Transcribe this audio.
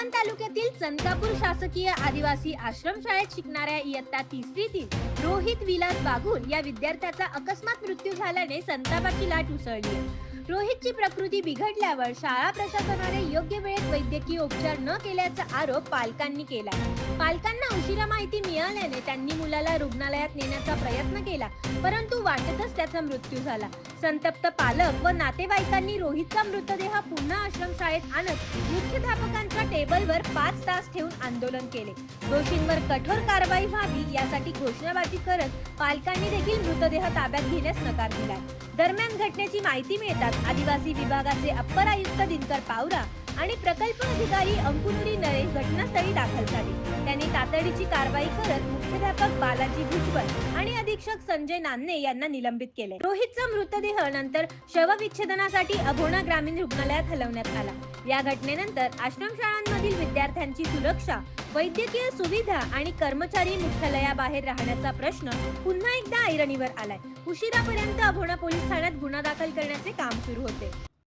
मालवण तालुक्यातील चंदापूर शासकीय आदिवासी आश्रमशाळेत शिकणाऱ्या इयत्ता तिसरीतील रोहित विलास बागुल या विद्यार्थ्याचा अकस्मात मृत्यू झाल्याने संतापाची लाट उसळली रोहितची प्रकृती बिघडल्यावर शाळा प्रशासनाने योग्य वेळेत वैद्यकीय उपचार न केल्याचा आरोप पालकांनी केला पालकांना उशिरा माहिती मिळाल्याने त्यांनी मुलाला रुग्णालयात नेण्याचा प्रयत्न केला परंतु वाटतच त्याचा मृत्यू झाला. संतप्त पालक व नातेवाईकांनी रोहितचा मृतदेह पुन्हा आश्रमशाळेत आणत मुख्याध्यापकांच्या टेबलवर पाच तास ठेवून आंदोलन केले. दोषींवर कठोर कारवाई व्हावी यासाठी घोषणाबाजी करत पालकांनी देखील मृतदेह ताब्यात घेण्यास नकार दिला दरम्यान घटनेची माहिती मिळताच आदिवासी विभागाचे अप्पर आयुक्त दिनकर पावरा आणि प्रकल्प अधिकारी अंकुनुरी नरेश घटनास्थळी दाखल झाले. त्यांनी तातडीची कारवाई करत मुख्याध्यापक बालाजी भुजबळ आणि अधीक्षक संजय नान्ने यांना निलंबित केले. रोहितचा मृतदेह नंतर शवविच्छेदनासाठी अभोणा ग्रामीण रुग्णालयात हलवण्यात आला. या घटनेनंतर आश्रमशाळांमधील विद्यार्थ्यांची सुरक्षा वैद्यकीय सुविधा आणि कर्मचारी मुख्यालयाबाहेर राहण्याचा प्रश्न पुन्हा एकदा ऐरणीवर आलाय. उशिरापर्यंत अभोणा पोलीस ठाण्यात गुन्हा दाखल करण्याचे काम सुरू होते.